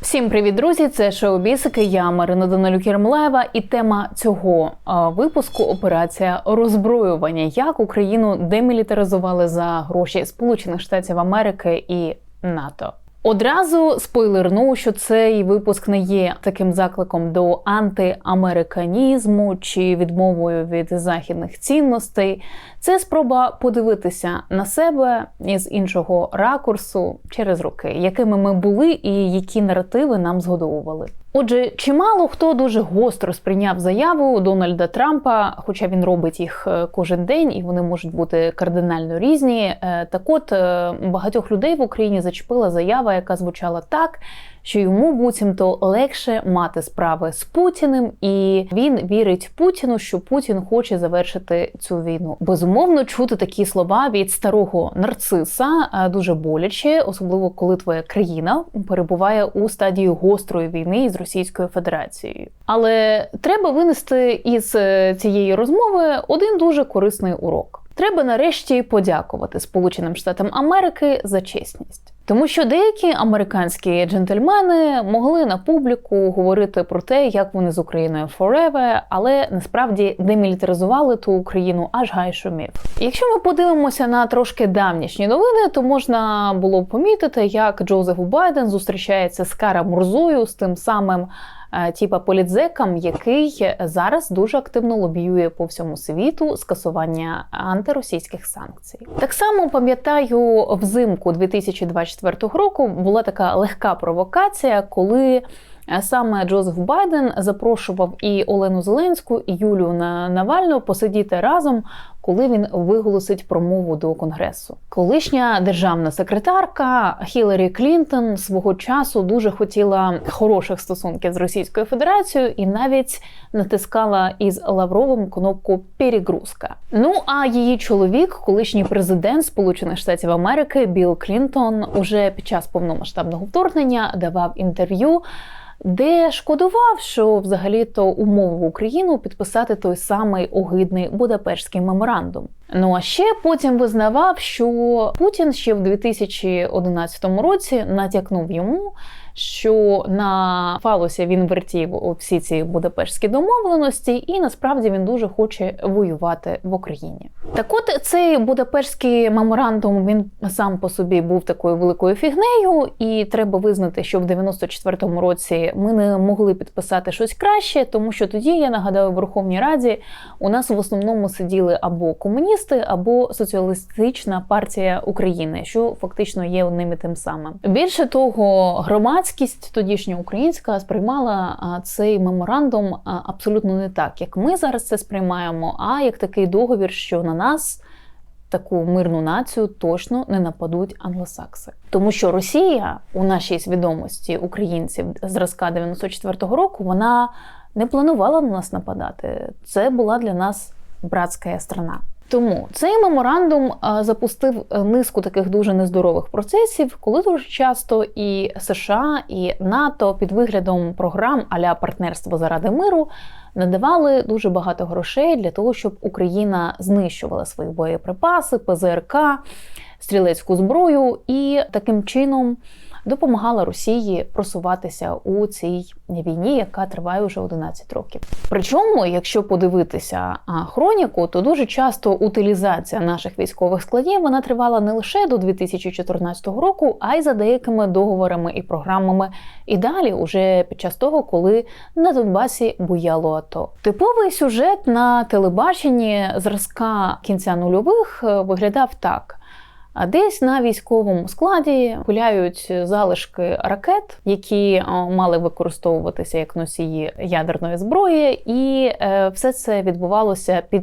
Всім привіт, друзі! Це шоу Бісики. Я Марина Данилюк Єрмолаєва. І тема цього випуску операція роззброювання. Як Україну демілітаризували за гроші Сполучених Штатів Америки і НАТО. Одразу спойлерну, що цей випуск не є таким закликом до антиамериканізму чи відмовою від західних цінностей. Це спроба подивитися на себе із іншого ракурсу через роки, якими ми були і які наративи нам згодовували. Отже, чимало хто дуже гостро сприйняв заяву Дональда Трампа, хоча він робить їх е, кожен день і вони можуть бути кардинально різні. Е, Так, от е, багатьох людей в Україні зачепила заява, яка звучала так, що йому буцімто легше мати справи з Путіним, і він вірить Путіну, що Путін хоче завершити цю війну. Безумовно, чути такі слова від старого нарциса е, дуже боляче, особливо коли твоя країна перебуває у стадії гострої війни із Російською Федерацією. Але треба винести із е, цієї розмови один дуже корисний урок. Треба нарешті подякувати Сполученим Штатам Америки за чесність. Тому що деякі американські джентльмени могли на публіку говорити про те, як вони з Україною forever, але насправді демілітаризували ту Україну аж гай шумів. Якщо ми подивимося на трошки давнішні новини, то можна було б помітити, як Джозеф Байден зустрічається з Кара Мурзою з тим самим. Е, Типа політзекам, який зараз дуже активно лобіює по всьому світу скасування антиросійських санкцій. Так само пам'ятаю, взимку 2024 року була така легка провокація, коли саме Джозеф Байден запрошував і Олену Зеленську, і Юлію На- Навальну посидіти разом, коли він виголосить промову до конгресу. Колишня державна секретарка Хіларі Клінтон свого часу дуже хотіла хороших стосунків з Російською Федерацією і навіть натискала із Лавровим кнопку перегрузка. Ну а її чоловік, колишній президент Сполучених Штатів Америки Білл Клінтон, уже під час повномасштабного вторгнення давав інтерв'ю. Де шкодував, що взагалі-то умовив Україну підписати той самий огидний Будапештський меморандум. Ну а ще потім визнавав, що Путін ще в 2011 році натякнув йому, що на фалосі він вертів у всі ці будапештські домовленості, і насправді він дуже хоче воювати в Україні. Так, от цей Будапештський меморандум він сам по собі був такою великою фігнею, і треба визнати, що в 94-му році ми не могли підписати щось краще, тому що тоді я нагадаю в Верховній Раді у нас в основному сиділи або комуністи, або соціалістична партія України, що фактично є одним і тим самим. Більше того, громадськість тодішня українська сприймала цей меморандум абсолютно не так, як ми зараз це сприймаємо, а як такий договір, що на нас. Таку мирну націю точно не нападуть англосакси, тому що Росія у нашій свідомості українців зразка 94-го року вона не планувала на нас нападати. Це була для нас братська страна. Тому цей меморандум запустив е, низку таких дуже нездорових процесів, коли дуже часто і США, і НАТО під виглядом програм аля партнерство заради миру надавали дуже багато грошей для того, щоб Україна знищувала свої боєприпаси, ПЗРК, стрілецьку зброю. І таким чином допомагала Росії просуватися у цій війні, яка триває вже 11 років. Причому, якщо подивитися хроніку, то дуже часто утилізація наших військових складів вона тривала не лише до 2014 року, а й за деякими договорами і програмами. І далі, уже під час того, коли на Донбасі буяло АТО. Типовий сюжет на телебаченні зразка кінця нульових е, виглядав так. А десь на військовому складі гуляють залишки ракет, які е, мали використовуватися як носії ядерної зброї, і е, все це відбувалося під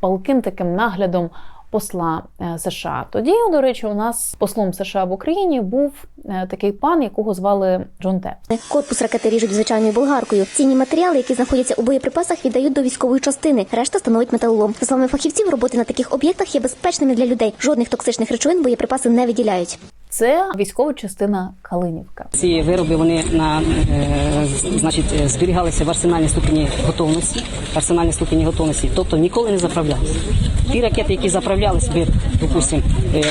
палким таким наглядом посла е, США. Тоді, до речі, у нас послом США в Україні був е, такий пан, якого звали Джон Теп. Корпус ракети ріжуть звичайною болгаркою. Цінні матеріали, які знаходяться у боєприпасах, віддають до військової частини. Решта становить металолом. За словами фахівців, роботи на таких об'єктах є безпечними для людей. Жодних токсичних речовин боєприпаси не виділяють. Це військова частина Калинівка. Ці вироби вони на е, значить е, зберігалися в арсенальній ступені готовності, арсенальній ступені готовності, тобто ніколи не заправлялися. Ті ракети, які заправлялись, би, допустим, е,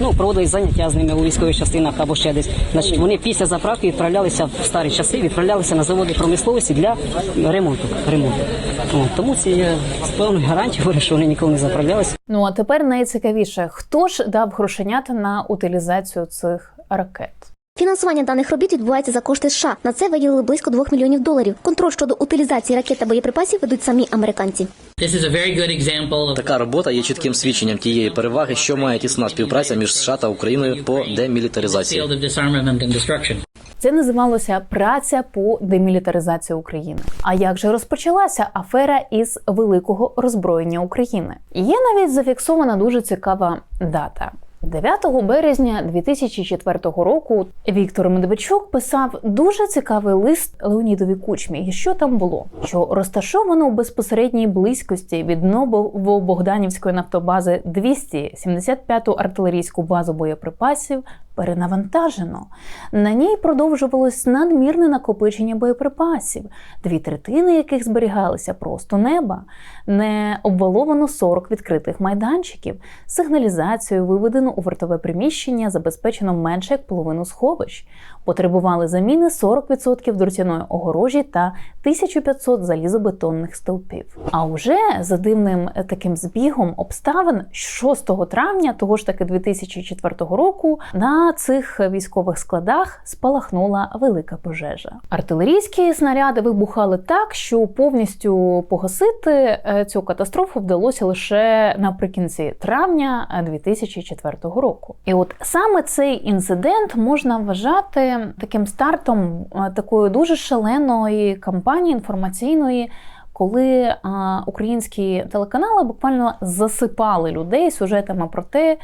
ну проводили заняття з ними у військових частинах або ще десь. Значить, вони після заправки відправлялися в старі часи, відправлялися на заводи промисловості для ремонту. ремонту. О, тому ці я з певною гарантією що вони ніколи не заправлялися. Ну а тепер найцікавіше, хто ж дав грошенята на утилізацію цих ракет? Фінансування даних робіт відбувається за кошти США. На це виділили близько 2 мільйонів доларів. Контроль щодо утилізації ракет та боєприпасів ведуть самі американці. Така робота є чітким свідченням тієї переваги, що має тісна співпраця між США та Україною по демілітаризації. Це називалося праця по демілітаризації України. А як же розпочалася афера із великого роззброєння України? Є навіть зафіксована дуже цікава дата. 9 березня 2004 року Віктор Медведчук писав дуже цікавий лист Леонідові Кучмі. І що там було? Що розташовано у безпосередній близькості від Новобогданівської нафтобази 275-ту артилерійську базу боєприпасів перенавантажено. На ній продовжувалось надмірне накопичення боєприпасів, дві третини яких зберігалися просто неба, не обваловано 40 відкритих майданчиків, сигналізацію виведено у вартове приміщення, забезпечено менше як половину сховищ. Потребували заміни 40% дротяної огорожі та 1500 залізобетонних стовпів. А вже за дивним е, таким збігом обставин 6 травня того ж таки 2004 року на цих військових складах спалахнула велика пожежа. Артилерійські снаряди вибухали так, що повністю погасити е, цю катастрофу вдалося лише наприкінці травня е, 2004 року. І от саме цей інцидент можна вважати таким стартом е, такої дуже шаленої кампанії інформаційної. Коли а, українські телеканали буквально засипали людей сюжетами про те,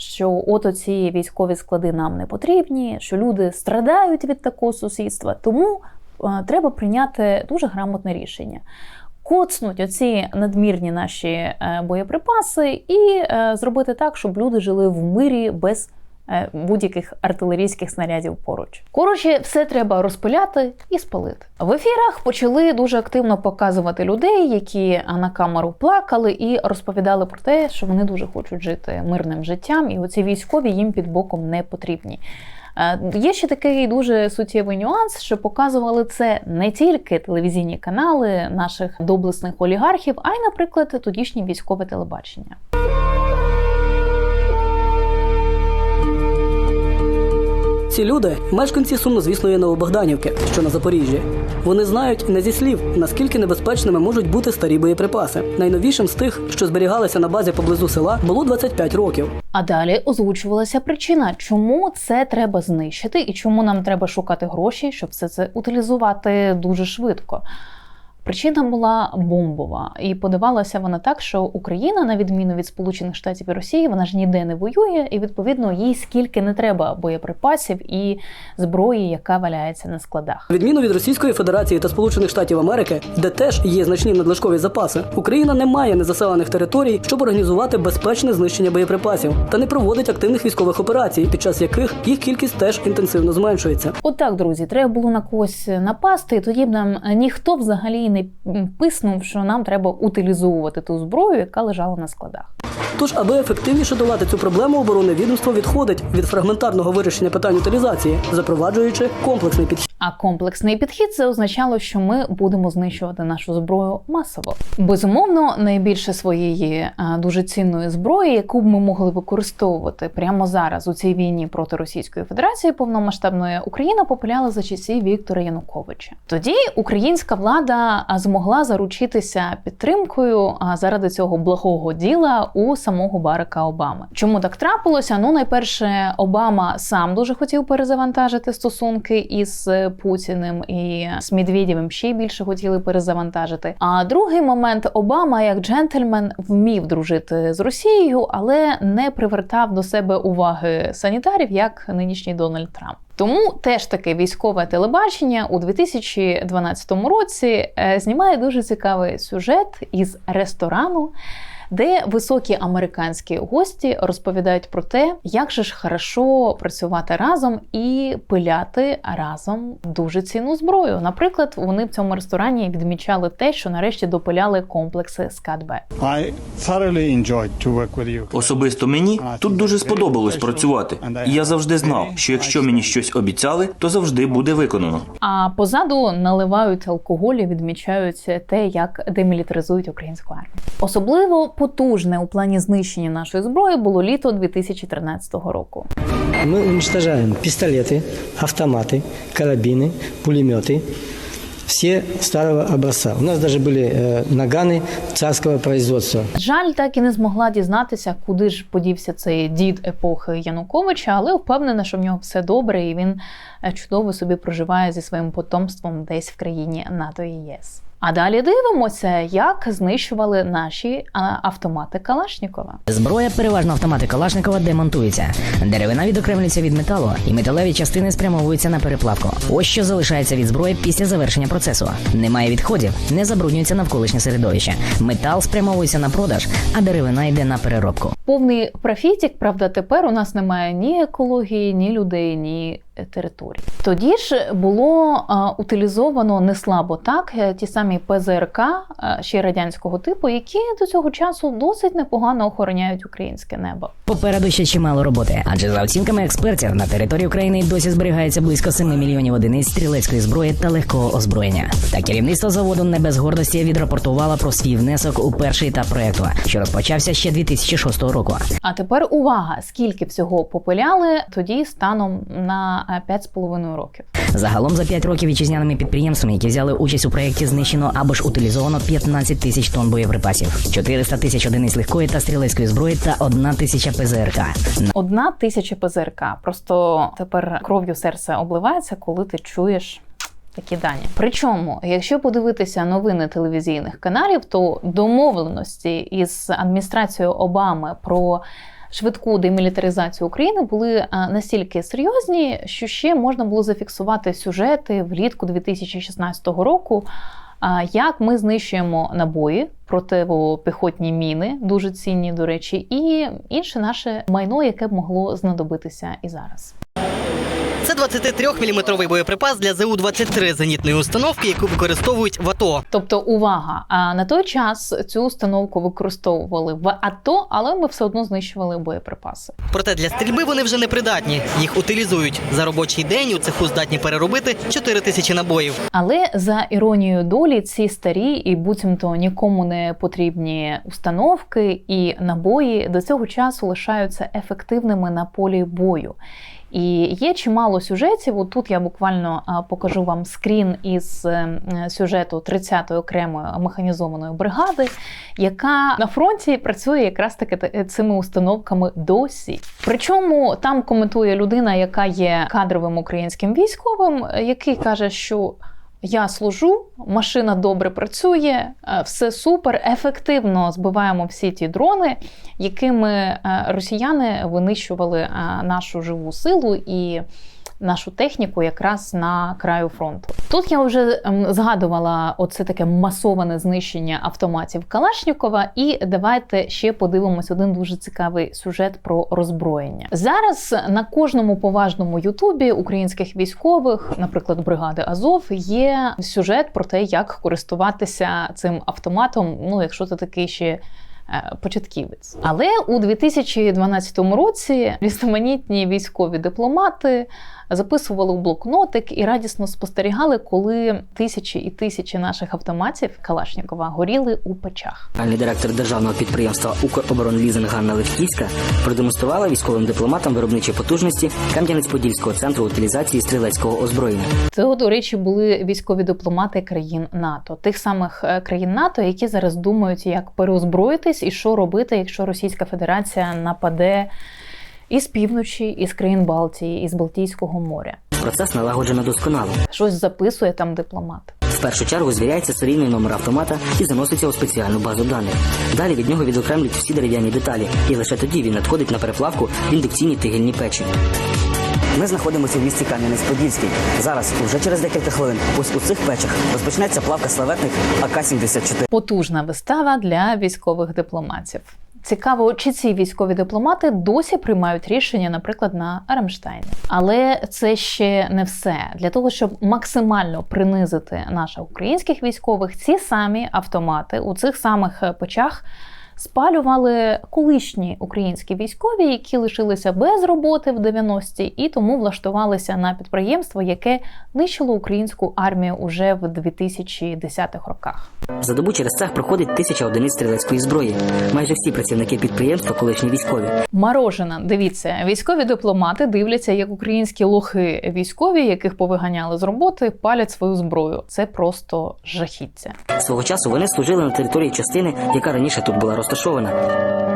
що от оці військові склади нам не потрібні, що люди страдають від такого сусідства, тому а, треба прийняти дуже грамотне рішення. Коцнуть оці надмірні наші е, боєприпаси і е, зробити так, щоб люди жили в мирі без е, будь-яких артилерійських снарядів поруч. Коротше, все треба розпиляти і спалити. В ефірах почали дуже активно показувати людей, які на камеру плакали і розповідали про те, що вони дуже хочуть жити мирним життям, і оці військові їм під боком не потрібні. Е, Є ще такий дуже суттєвий нюанс, що показували це не тільки телевізійні канали наших доблесних олігархів, а й, наприклад, тодішнє військове телебачення. Ці люди мешканці сумнозвісної Новобогданівки, що на Запоріжжі. Вони знають не зі слів, наскільки небезпечними можуть бути старі боєприпаси. Найновішим з тих, що зберігалися на базі поблизу села, було 25 років. А далі озвучувалася причина, чому це треба знищити і чому нам треба шукати гроші, щоб все це утилізувати дуже швидко. Причина була бомбова, і подавалася вона так, що Україна, на відміну від Сполучених Штатів і Росії, вона ж ніде не воює, і відповідно їй скільки не треба боєприпасів і зброї, яка валяється на складах. Відміну від Російської Федерації та Сполучених Штатів Америки, де теж є значні надлишкові запаси, Україна не має незаселених територій, щоб організувати безпечне знищення боєприпасів та не проводить активних військових операцій, під час яких їх кількість теж інтенсивно зменшується. Отак, друзі, треба було на когось напасти, і тоді б нам ніхто взагалі не писнув, що нам треба утилізовувати ту зброю, яка лежала на складах. Тож, аби ефективніше долати цю проблему, оборонне відомство відходить від фрагментарного вирішення питань утилізації, запроваджуючи комплексний підхід. А комплексний підхід це означало, що ми будемо знищувати нашу зброю масово. Безумовно, найбільше своєї а, дуже цінної зброї, яку б ми могли використовувати прямо зараз у цій війні проти Російської Федерації повномасштабної Україна популяла за часів Віктора Януковича. Тоді українська влада змогла заручитися підтримкою заради цього благого діла у самого Барака Обами. Чому так трапилося? Ну, найперше, Обама сам дуже хотів перезавантажити стосунки із Путіним і з Медведєвим ще більше хотіли перезавантажити. А другий момент Обама, як джентльмен, вмів дружити з Росією, але не привертав до себе уваги санітарів, як нинішній Дональд Трамп. Тому теж таке військове телебачення у 2012 році е, знімає дуже цікавий сюжет із ресторану. Де високі американські гості розповідають про те, як же ж хорошо працювати разом і пиляти разом дуже цінну зброю. Наприклад, вони в цьому ресторані відмічали те, що нарешті допиляли комплекси СКАДБ. I thoroughly enjoyed to work with you. Особисто мені тут дуже сподобалось працювати. І я завжди знав, що якщо мені щось обіцяли, то завжди буде виконано. А позаду наливають алкоголь і відмічають те, як демілітаризують українську армію. Особливо потужне у плані знищення нашої зброї було літо 2013 року. Мы уничтожаем пистолеты, автоматы, карабины, пулеметы. Все старого образца. У нас даже были э, наганы царского производства. Жаль, так і не змогла дізнатися, куди ж подівся цей дід епохи Януковича, але впевнена, що в нього все добре, і він е, чудово собі проживає зі своїм потомством десь в країні НАТО і ЄС. А далі дивимося, як знищували наші автомати Калашнікова. Зброя, переважно автомати Калашникова, демонтується. Деревина відокремлюється від металу, і металеві частини спрямовуються на переплавку. Ось що залишається від зброї після завершення процесу. Немає відходів, не забруднюється навколишнє середовище. Метал спрямовується на продаж, а деревина йде на переробку. Повний профітік, правда, тепер у нас немає ні екології, ні людей, ні територій. Тоді ж було а, утилізовано не слабо так е, ті самі ПЗРК а, ще радянського типу, які до цього часу досить непогано охороняють українське небо. Попереду ще чимало роботи, адже за оцінками експертів на території України досі зберігається близько 7 мільйонів одиниць стрілецької зброї та легкого озброєння. Та керівництво заводу не без гордості відрапортувало про свій внесок у перший етап проекту, що розпочався ще 2006 року. А тепер увага, скільки всього попиляли тоді станом на е, 5,5 років. Загалом за 5 років вітчизняними підприємствами, які взяли участь у проєкті, знищено або ж утилізовано 15 тисяч тонн боєприпасів, 400 тисяч одиниць легкої та стрілецької зброї та 1 тисяча ПЗРК. Одна тисяча ПЗРК. Просто тепер кров'ю серце обливається, коли ти чуєш. Такі дані. Причому, якщо подивитися новини телевізійних каналів, то домовленості із адміністрацією Обами про швидку демілітаризацію України були настільки серйозні, що ще можна було зафіксувати сюжети влітку 2016 року. Як ми знищуємо набої, противопіхотні міни, дуже цінні, до речі, і інше наше майно, яке б могло знадобитися і зараз. Це 23-мм боєприпас для ЗУ-23 зенітної установки, яку використовують в АТО. Тобто, увага! А на той час цю установку використовували в АТО, але ми все одно знищували боєприпаси. Проте для стрільби вони вже не придатні. Їх утилізують. За робочий день у цеху здатні переробити 4 тисячі набоїв. Але за іронією долі, ці старі і буцімто нікому не потрібні установки і набої до цього часу лишаються ефективними на полі бою. І є чимало сюжетів. От Тут я буквально покажу вам скрін із е, сюжету 30-ї окремої механізованої бригади, яка на фронті працює якраз таки цими установками досі. Причому там коментує людина, яка є кадровим українським військовим, е, який каже, що я служу, машина добре працює, е, все супер, ефективно збиваємо всі ті дрони, якими е, росіяни винищували е, нашу живу силу. І нашу техніку якраз на краю фронту. Тут я вже ем, згадувала оце таке масоване знищення автоматів Калашнікова. І давайте ще подивимось один дуже цікавий сюжет про роззброєння. Зараз на кожному поважному ютубі українських військових, наприклад, бригади Азов, є сюжет про те, як користуватися цим автоматом. Ну, якщо ти такий ще е, початківець. Але у 2012 році різноманітні військові дипломати записували у блокнотик і радісно спостерігали, коли тисячі і тисячі наших автоматів Калашнікова горіли у печах. Генеральний директор державного підприємства «Укроборонлізинг» Ганна Левківська продемонструвала військовим дипломатам виробничі потужності Кам'янець-Подільського центру утилізації стрілецького озброєння. Це, до речі, були військові дипломати країн НАТО, тих самих е, країн НАТО, які зараз думають, як переозброїтись і що робити, якщо Російська Федерація нападе із півночі, із країн Балтії, із Балтійського моря. Процес налагоджено досконало. Щось записує там дипломат. В першу чергу звіряється серійний номер автомата і заноситься у спеціальну базу даних. Далі від нього відокремлюють всі дерев'яні деталі, і лише тоді він надходить на переплавку в індукційні тигельні печі. Ми знаходимося в місті Кам'янець-Подільський. Зараз, вже через декілька хвилин, ось у цих печах розпочнеться плавка славетних АК-74. Потужна вистава для військових дипломатів. Цікаво, чи ці військові дипломати досі приймають рішення, наприклад, на Рамштайні. Але це ще не все. Для того, щоб максимально принизити наших українських військових, ці самі автомати у цих самих е, печах спалювали колишні українські військові, які лишилися без роботи в 90-ті, і тому влаштувалися на підприємство, яке нищило українську армію уже в 2010-х роках. За добу через цех проходить тисяча одиниць стрілецької зброї. Майже всі працівники підприємства колишні військові. Морожена, дивіться, військові дипломати дивляться, як українські лохи військові, яких повиганяли з роботи, палять свою зброю. Це просто жахіття. Свого часу вони служили на території частини, яка раніше тут була розташована.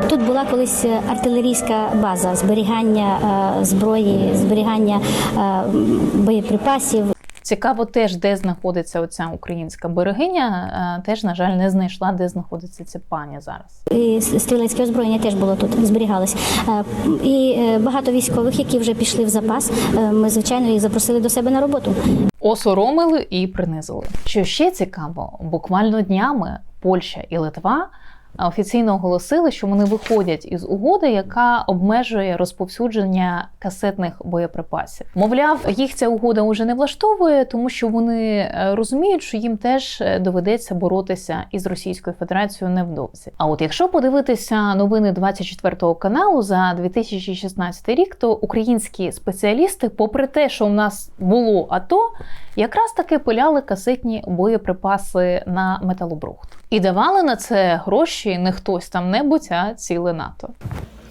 Тут була колись артилерійська база зберігання е, зброї, зберігання е, боєприпасів. Цікаво, теж де знаходиться оця українська берегиня. е, Теж, на жаль, не знайшла, де знаходиться ця пані зараз. І стрілецьке озброєння теж було тут, зберігалось. Е, І е, багато військових, які вже пішли в запас, е, ми звичайно їх запросили до себе на роботу. Осоромили і принизили. Що ще цікаво, буквально днями Польща і Литва офіційно оголосили, що вони виходять із угоди, яка обмежує розповсюдження касетних боєприпасів. Мовляв, їх ця угода уже не влаштовує, тому що вони е, розуміють, що їм теж е, доведеться боротися із Російською Федерацією невдовзі. А от якщо подивитися новини 24 каналу за 2016 рік, то українські спеціалісти, попри те, що в нас було АТО, якраз таки пиляли касетні боєприпаси на металобрухт. І давали на це гроші не хтось там небудь, а ціле НАТО.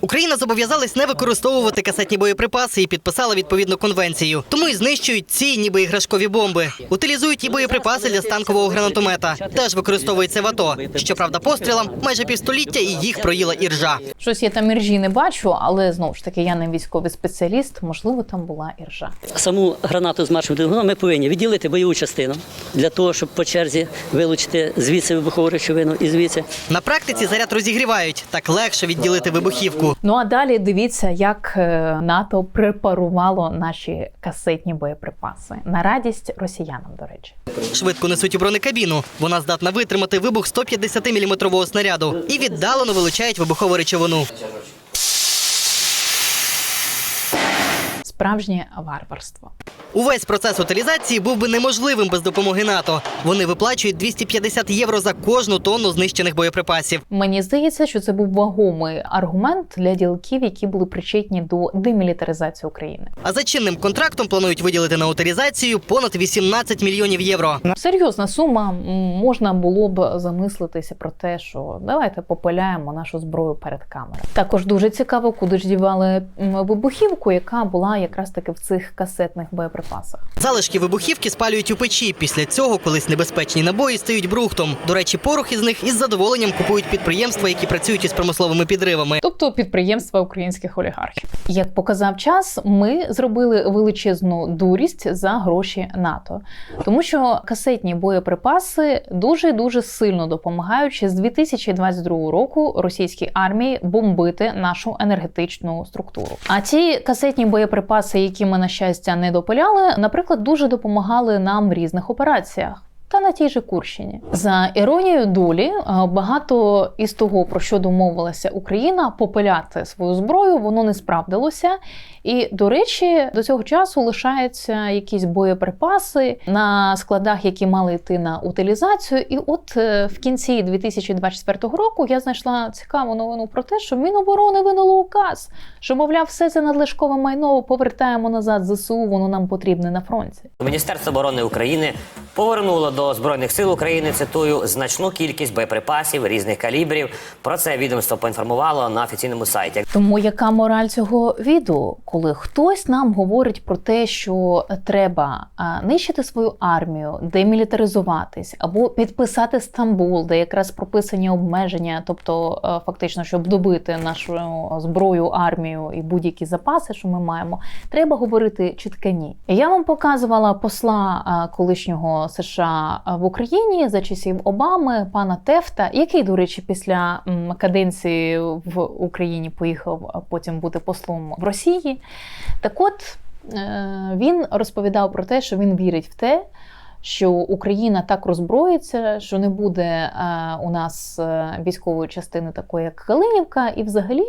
Україна зобов'язалась не використовувати касетні боєприпаси і підписала відповідну конвенцію. Тому і знищують ці ніби іграшкові бомби. Утилізують і боєприпаси для станкового гранатомета. Теж використовується в АТО. Щоправда, пострілам майже півстоліття і їх проїла іржа. Щось я там іржі не бачу, але знову ж таки я не військовий спеціаліст. Можливо, там була іржа. Саму гранату з маршем двигуном ми повинні відділити бойову частину для того, щоб по черзі вилучити звідси вибухову речовину і звідси. На практиці заряд розігрівають. Так легше відділити вибухівку. Ну а далі дивіться, як е, НАТО препарувало наші касетні боєприпаси на радість росіянам. До речі, Швидко несуть у бронекабіну. Вона здатна витримати вибух 150-мм снаряду і віддалено вилучають вибухову речовину. справжнє варварство. Увесь процес утилізації був би неможливим без допомоги НАТО. Вони виплачують 250 євро за кожну тонну знищених боєприпасів. Мені здається, що це був вагомий аргумент для ділків, які були причетні до демілітаризації України. А за чинним контрактом планують виділити на утилізацію понад 18 мільйонів євро. Серйозна сума можна було б замислитися про те, що давайте попиляємо нашу зброю перед камерою. Також дуже цікаво, куди ж дівали вибухівку, яка була якраз таки в цих касетних боєприпасах. Залишки вибухівки спалюють у печі. Після цього колись небезпечні набої стають брухтом. До речі, порох із них із задоволенням купують підприємства, які працюють із промисловими підривами. тобто підприємства українських олігархів. Як показав час, ми зробили величезну дурість за гроші НАТО, тому що касетні боєприпаси дуже дуже сильно допомагають ще з 2022 року російській армії бомбити нашу енергетичну структуру. А ті касетні боєприпаси, які ми на щастя не допиляли, наприклад, дуже допомагали нам в різних операціях. Та на тій же Курщині за іронією долі е, багато із того, про що домовилася Україна, попиляти свою зброю, воно не справдилося. І до речі, до цього часу лишаються якісь боєприпаси на складах, які мали йти на утилізацію. І от е, в кінці 2024 року я знайшла цікаву новину про те, що Міноборони винуло указ, що мовляв, все це надлишкове майно повертаємо назад ЗСУ, воно нам потрібне на фронті. Міністерство оборони України повернуло до збройних сил України цитую значну кількість боєприпасів різних калібрів. Про це відомство поінформувало на офіційному сайті. Тому яка мораль цього відео, коли хтось нам говорить про те, що треба нищити свою армію, демілітаризуватись або підписати Стамбул, де якраз прописані обмеження, тобто е, фактично, щоб добити нашу зброю, армію і будь-які запаси, що ми маємо, треба говорити чітке ні. Я вам показувала посла колишнього США в Україні за часів Обами, пана Тефта, який, до речі, після каденції в Україні поїхав потім бути послом в Росії. Так от Е, Він розповідав про те, що він вірить в те, що Україна так роззброїться, що не буде е, у нас е, військової частини такої, як Калинівка, і взагалі,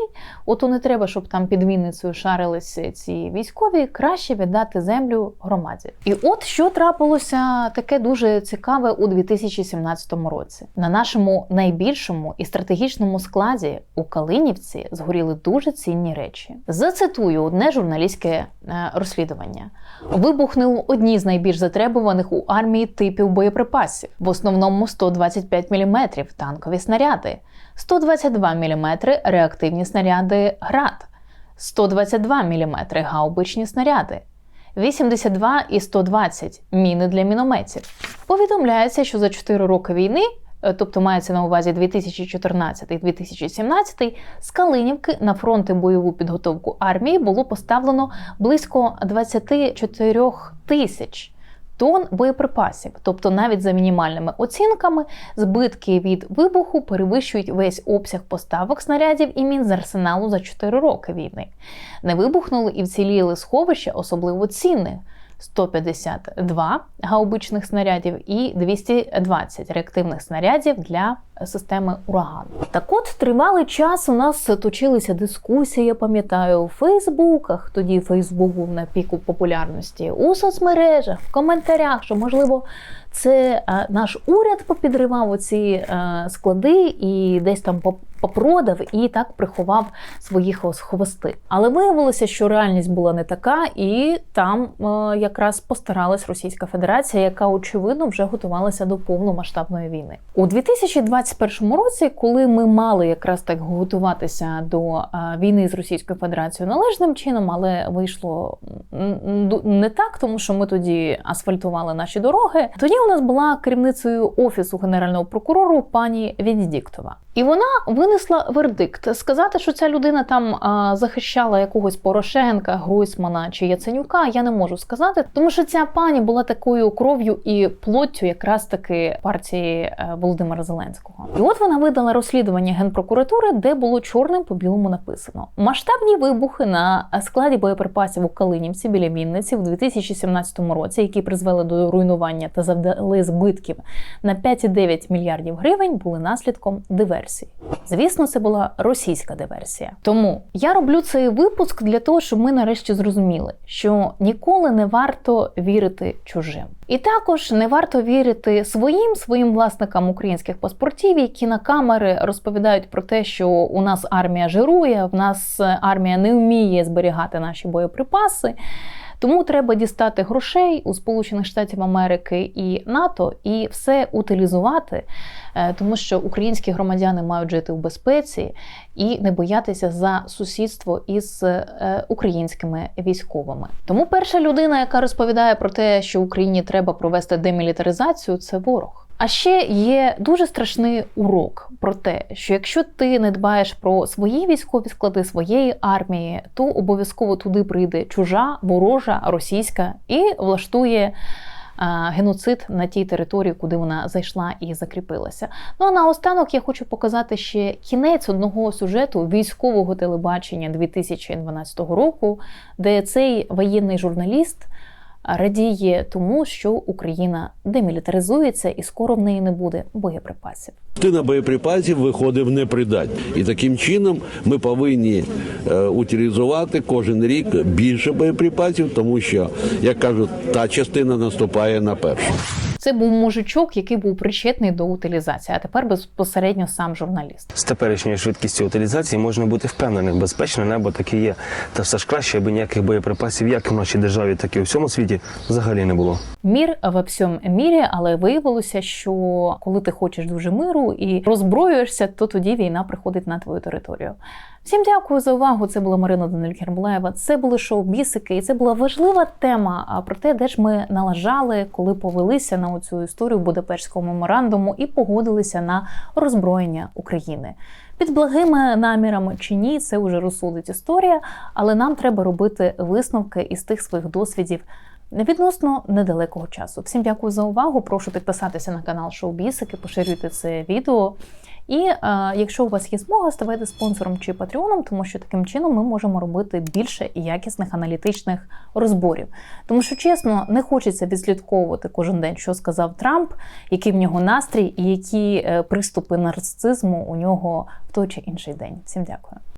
ото не треба, щоб там під Вінницею шарилися ці військові, краще віддати землю громаді. І от що трапилося таке дуже цікаве у 2017 році. На нашому найбільшому і стратегічному складі у Калинівці згоріли дуже цінні речі. Зацитую одне журналістське е, розслідування. Вибухнули одні з найбільш затребуваних у армії типів боєприпасів, в основному 125 мм танкові снаряди, 122 мм реактивні снаряди ГРАД, 122 мм гаубичні снаряди. 82 і 120 міни для мінометів. Повідомляється, що за 4 роки війни, е, тобто мається на увазі 2014-2017, з Калинівки на фронти бойову підготовку армії було поставлено близько 24 тисяч. Тонн боєприпасів, тобто навіть за мінімальними оцінками, збитки від вибуху перевищують весь обсяг поставок снарядів і мін з арсеналу за 4 роки війни. Не вибухнули і вціліли сховища, особливо цінних 152 гаубичних снарядів і 220 реактивних снарядів для системи ураган. Так от тривалий час у нас точилися дискусії, я пам'ятаю, у Фейсбуках, тоді Фейсбук був на піку популярності, у соцмережах, в коментарях, що можливо. Це е, наш уряд попідривав оці е, склади і десь там поп- попродав і так приховав свої хвос- хвости. Але виявилося, що реальність була не така, і там е, якраз постаралась Російська Федерація, яка очевидно вже готувалася до повномасштабної війни. У 2021 році, коли ми мали якраз так готуватися до війни з Російською Федерацією належним чином, але вийшло не так, тому що ми тоді асфальтували наші дороги. Тоді у нас була керівницею офісу генерального прокурору пані Венедіктова. І вона винесла вердикт сказати, що ця людина там а, захищала якогось Порошенка, Гройсмана чи Яценюка. Я не можу сказати, тому що ця пані була такою кров'ю і плоттю якраз таки партії е, Володимира Зеленського. І от вона видала розслідування генпрокуратури, де було чорним по білому написано: масштабні вибухи на складі боєприпасів у Калинівці біля Вінниці в 2017 році, які призвели до руйнування та завдали збитків на 5,9 мільярдів гривень, були наслідком диверсії. Звісно, це була російська диверсія. Тому я роблю цей випуск для того, щоб ми нарешті зрозуміли, що ніколи не варто вірити чужим. І також не варто вірити своїм своїм власникам українських паспортів, які на камери розповідають про те, що у нас армія жирує, в нас е, армія не вміє зберігати наші боєприпаси. Тому треба дістати грошей у Сполучених Штатів Америки і НАТО і все утилізувати, е, тому що українські громадяни мають жити в безпеці і не боятися за сусідство із е, українськими військовими. Тому перша людина, яка розповідає про те, що Україні треба провести демілітаризацію, це ворог. А ще є дуже страшний урок про те, що якщо ти не дбаєш про свої військові склади своєї армії, то обов'язково туди прийде чужа, ворожа, російська і влаштує геноцид на тій території, куди вона зайшла і закріпилася. Ну а наостанок я хочу показати ще кінець одного сюжету військового телебачення 2012 року, де цей воєнний журналіст радіє тому, що Україна демілітаризується і скоро в неї не буде боєприпасів. Тина боєприпасів виходив не придать, І таким чином ми повинні е, утилізувати кожен рік більше боєприпасів, тому що, як кажуть, та частина наступає на першу. Це був мужичок, який був причетний до утилізації, а тепер безпосередньо сам журналіст. З теперішньою швидкістю утилізації можна бути впевненим, безпечне небо таке є. Та все ж краще, аби ніяких боєприпасів, як в нашій державі, так і у всьому світі, взагалі не було. Мір во всьому мірі, але виявилося, що коли ти хочеш дуже миру і роззброюєшся, то тоді війна приходить на твою територію. Всім дякую за увагу. Це була Марина Даниль Кермлаєва. Це були шоу Бісики, і це була важлива тема про те, де ж ми налажали, коли повелися на цю історію Будапештського меморандуму і погодилися на роззброєння України. Під благими намірами чи ні, це вже розсудить історія, але нам треба робити висновки із тих своїх досвідів відносно недалекого часу. Всім дякую за увагу. Прошу підписатися на канал Шоу Бісики, поширюйте це відео І е, якщо у вас є змога, ставайте спонсором чи патреоном, тому що таким чином ми можемо робити більше якісних аналітичних розборів. Тому що чесно, не хочеться відслідковувати кожен день, що сказав Трамп, який в нього настрій і які е, приступи нарцизму у нього в той чи інший день. Всім дякую.